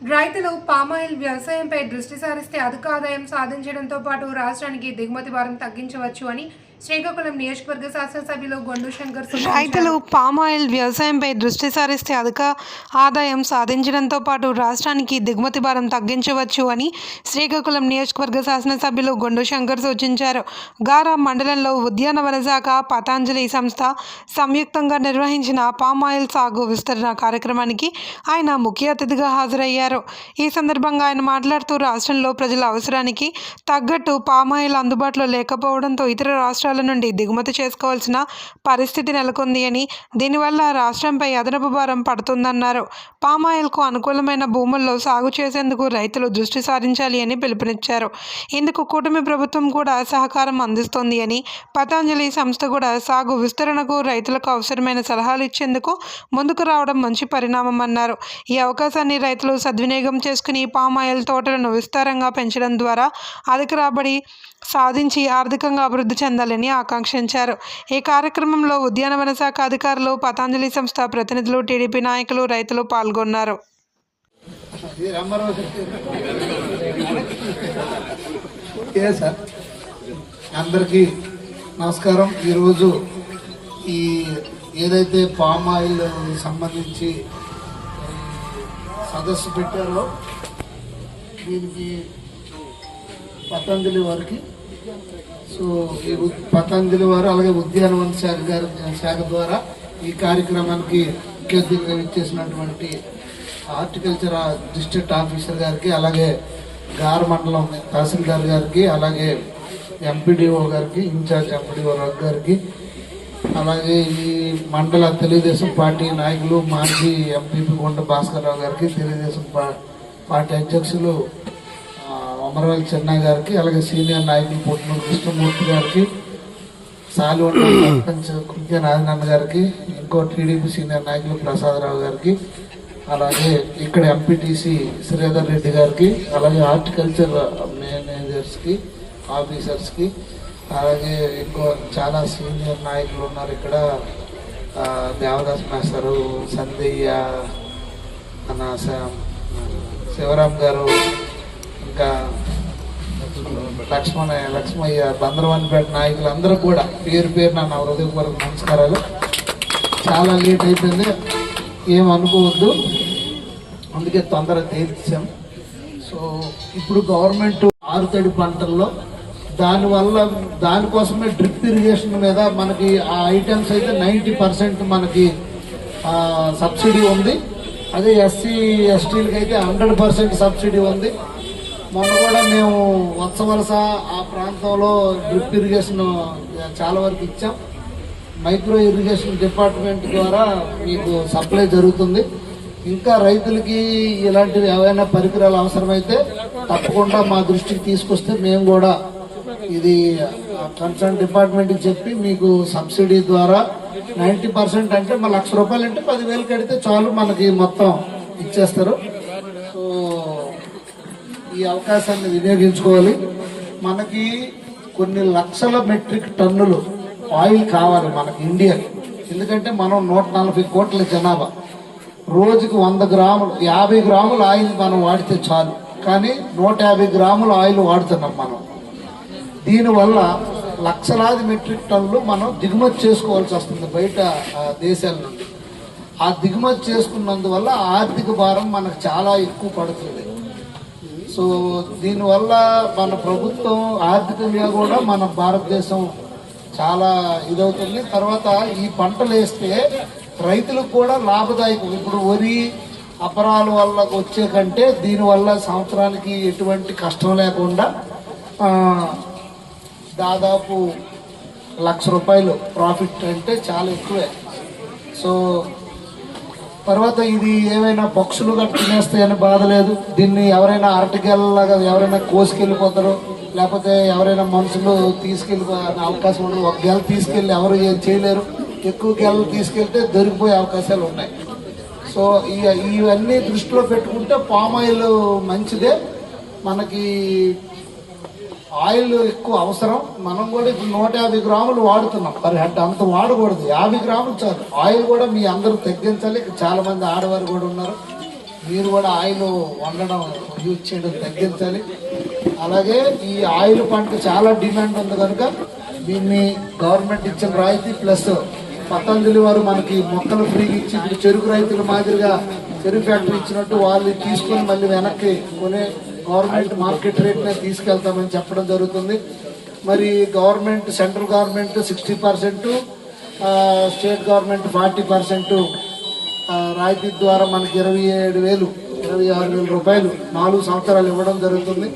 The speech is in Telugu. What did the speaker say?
రైతులు పామాయిల్ వ్యవసాయంపై దృష్టి సారిస్తే అధిక ఆదాయం సాధించడంతో పాటు రాష్ట్రానికి దిగుమతి భారం తగ్గించవచ్చు అని శ్రీకాకుళం నియోజకవర్గ శాసనసభ్యులు గొండు శంకర్. రైతులు పామాయిల్ వ్యవసాయంపై దృష్టి సారిస్తే అధిక ఆదాయం సాధించడంతో పాటు రాష్ట్రానికి దిగుమతి భారం తగ్గించవచ్చు అని శ్రీకాకుళం నియోజకవర్గ శాసనసభ్యులు గొండు శంకర్ సూచించారు గారా మండలంలో ఉద్యానవన శాఖ పతాంజలి సంస్థ సంయుక్తంగా నిర్వహించిన పామాయిల్ సాగు విస్తరణ కార్యక్రమానికి ఆయన ముఖ్య అతిథిగా హాజరయ్యారు ఈ సందర్భంగా ఆయన మాట్లాడుతూ రాష్ట్రంలో ప్రజల అవసరానికి తగ్గట్టు పామాయిల్ అందుబాటులో లేకపోవడంతో ఇతర రాష్ట్రాల నుండి దిగుమతి చేసుకోవాల్సిన పరిస్థితి నెలకొంది అని దీనివల్ల రాష్ట్రంపై అదనపు భారం పడుతుందన్నారు. పామాయిల్కు అనుకూలమైన భూముల్లో సాగు చేసేందుకు రైతులు దృష్టి సారించాలి అని పిలుపునిచ్చారు. ఇందుకు కూటమి ప్రభుత్వం కూడా సహకారం అందిస్తోంది అని పతాంజలి సంస్థ కూడా సాగు విస్తరణకు రైతులకు అవసరమైన సలహాలు ఇచ్చేందుకు ముందుకు రావడం మంచి పరిణామం అన్నారు. ఈ అవకాశాన్ని రైతులు సద్వినియోగం చేసుకుని పామాయిల్ తోటలను విస్తారంగా పెంచడం ద్వారా అధిక రాబడి సాధించి ఆర్థికంగా అభివృద్ధి చెందాలి చేయాలని ఆకాంక్షించారు. ఈ కార్యక్రమంలో ఉద్యానవన శాఖ అధికారులు పతాంజలి సంస్థ ప్రతినిధులు టీడీపీ నాయకులు రైతులు పాల్గొన్నారు. అందరికీ నమస్కారం. ఈరోజు ఈ ఏదైతే పామ్ ఆయిల్ సంబంధించి సదస్సు పెట్టారో దీనికి పతంజలి వారికి సో ఈ పతంజలి వారు అలాగే ఉద్యానవన శాఖ గారు శాఖ ద్వారా ఈ కార్యక్రమానికి ముఖ్య అతిథిగా ఇచ్చేసినటువంటి హార్టికల్చర్ డిస్ట్రిక్ట్ ఆఫీసర్ గారికి అలాగే గార్ మండలం తహసీల్దార్ గారికి అలాగే ఎంపీడీఓ గారికి ఇన్ఛార్జ్ ఎంపీడీఓ గారికి అలాగే ఈ మండల తెలుగుదేశం పార్టీ నాయకులు మాజీ ఎంపీపీ కొండ భాస్కర్ రావు గారికి తెలుగుదేశం పార్టీ అధ్యక్షులు ఆ, అమరవల్లి చెన్న గారికి అలాగే సీనియర్ నాయకులు పుట్టిన కృష్ణమూర్తి గారికి సాలివంట సర్పంచ్ కుంకే నారాయణ గారికి ఇంకో టీడీపీ సీనియర్ నాయకులు ప్రసాదరావు గారికి అలాగే ఇక్కడ ఎంపీటీసీ శ్రీధర్ రెడ్డి గారికి అలాగే హార్టికల్చర్ మేనేజర్స్కి ఆఫీసర్స్కి అలాగే ఇంకో చాలా సీనియర్ నాయకులు ఉన్నారు ఇక్కడ. దేవదాస్ మాస్టరు సందయ్య మన శివరామ్ గారు ఇంకా లక్ష్మణ లక్ష్మయ్య బందరవన్పేట నాయకులు అందరూ కూడా పేరు పేరు నా హృదయపూర్వక నమస్కారాలు. చాలా లేట్ అయిపోయింది. ఏం అనుకోవద్దు. అందుకే తొందర తీర్చాం సో ఇప్పుడు గవర్నమెంట్ ఆరుతడి పంటల్లో దానివల్ల దానికోసమే డ్రిప్ ఇరిగేషన్ మీద మనకి ఆ ఐటమ్స్ అయితే నైంటీ పర్సెంట్ మనకి సబ్సిడీ ఉంది. అదే ఎస్సీ ఎస్టీలకి అయితే హండ్రెడ్ పర్సెంట్ సబ్సిడీ ఉంది. మొన్న కూడా మేము వత్సవలస ఆ ప్రాంతంలో డ్రిప్ ఇరిగేషన్ చాలా వరకు ఇచ్చాం. మైక్రో ఇరిగేషన్ డిపార్ట్మెంట్ ద్వారా మీకు సప్లై జరుగుతుంది. ఇంకా రైతులకి ఇలాంటివి ఏవైనా పరికరాలు అవసరమైతే తప్పకుండా మా దృష్టికి తీసుకొస్తే మేము కూడా ఇది కన్సర్న్ డిపార్ట్మెంట్కి చెప్పి మీకు సబ్సిడీ ద్వారా నైంటీ పర్సెంట్ అంటే మా లక్ష రూపాయలు అంటే పదివేలు కడితే చాలు మనకి మొత్తం ఇచ్చేస్తారు. సో ఈ అవకాశాన్ని వినియోగించుకోవాలి. మనకి కొన్ని లక్షల మెట్రిక్ టన్నులు ఆయిల్ కావాలి మనకి ఇండియా ఎందుకంటే మనం నూట నలభై కోట్ల జనాభా. రోజుకి వంద గ్రాములు యాభై గ్రాముల ఆయిల్ మనం వాడితే చాలు. కానీ నూట యాభై గ్రాముల ఆయిల్ వాడుతున్నాం మనం. దీనివల్ల లక్షలాది మెట్రిక్ టన్నులు మనం దిగుమతి చేసుకోవాల్సి వస్తుంది బయట దేశాల నుండి. ఆ దిగుమతి చేసుకున్నందువల్ల ఆర్థిక భారం మనకు చాలా ఎక్కువ పడుతుంది. సో దీనివల్ల మన ప్రభుత్వం ఆర్థికంగా కూడా మన భారతదేశం చాలా ఇదవుతుంది. తర్వాత ఈ పంటలు వేస్తే రైతులకు కూడా లాభదాయకం. ఇప్పుడు వరి అపరాల వల్ల వచ్చే కంటే దీనివల్ల సంవత్సరానికి ఎటువంటి కష్టం లేకుండా దాదాపు లక్ష రూపాయలు ప్రాఫిట్ అంటే చాలా ఎక్కువే. సో తర్వాత ఇది ఏమైనా పక్షులు గట్ట తినేస్తాయని బాధ లేదు. దీన్ని ఎవరైనా అరటికెళ్ళలాగా ఎవరైనా కోసుకెళ్ళిపోతారు. లేకపోతే ఎవరైనా మనుషులు తీసుకెళ్ళిపో అవకాశం ఉండదు. ఒక గెల తీసుకెళ్ళి ఎవరు ఏం చేయలేరు. ఎక్కువ గెలలు తీసుకెళ్తే దొరికిపోయే అవకాశాలు ఉన్నాయి. సో ఇవన్నీ దృష్టిలో పెట్టుకుంటే పామ్ ఆయిల్ మంచిదే. మనకి ఆయిల్ ఎక్కువ అవసరం. మనం కూడా ఇప్పుడు నూట యాభై గ్రాములు వాడుతున్నాం. పర్ హెడ్ అంత వాడకూడదు. యాభై గ్రాములు చాలు. ఆయిల్ కూడా మీ అందరూ తగ్గించాలి. చాలా మంది ఆడవారు కూడా ఉన్నారు. మీరు కూడా ఆయిల్ వండడం యూజ్ చేయడం తగ్గించాలి. అలాగే ఈ ఆయిల్ పంట చాలా డిమాండ్ ఉంది కనుక దీన్ని గవర్నమెంట్ ఇచ్చిన రాయితీ ప్లస్ పతంజలి వారు మనకి మొక్కలు ఫ్రీగా ఇచ్చి చెరుకు రైతుల మాదిరిగా చెరుకు ఫ్యాక్టరీ ఇచ్చినట్టు వాళ్ళు తీసుకొని మళ్ళీ వెనక్కి కొనే గవర్నమెంట్ మార్కెట్ రేట్నే తీసుకెళ్తామని చెప్పడం జరుగుతుంది. మరి government central government sixty percent state government forty percent రాయితీ ద్వారా మనకి ఇరవై ఏడు వేలు ఇరవై ఆరు వేల రూపాయలు నాలుగు సంవత్సరాలు ఇవ్వడం జరుగుతుంది.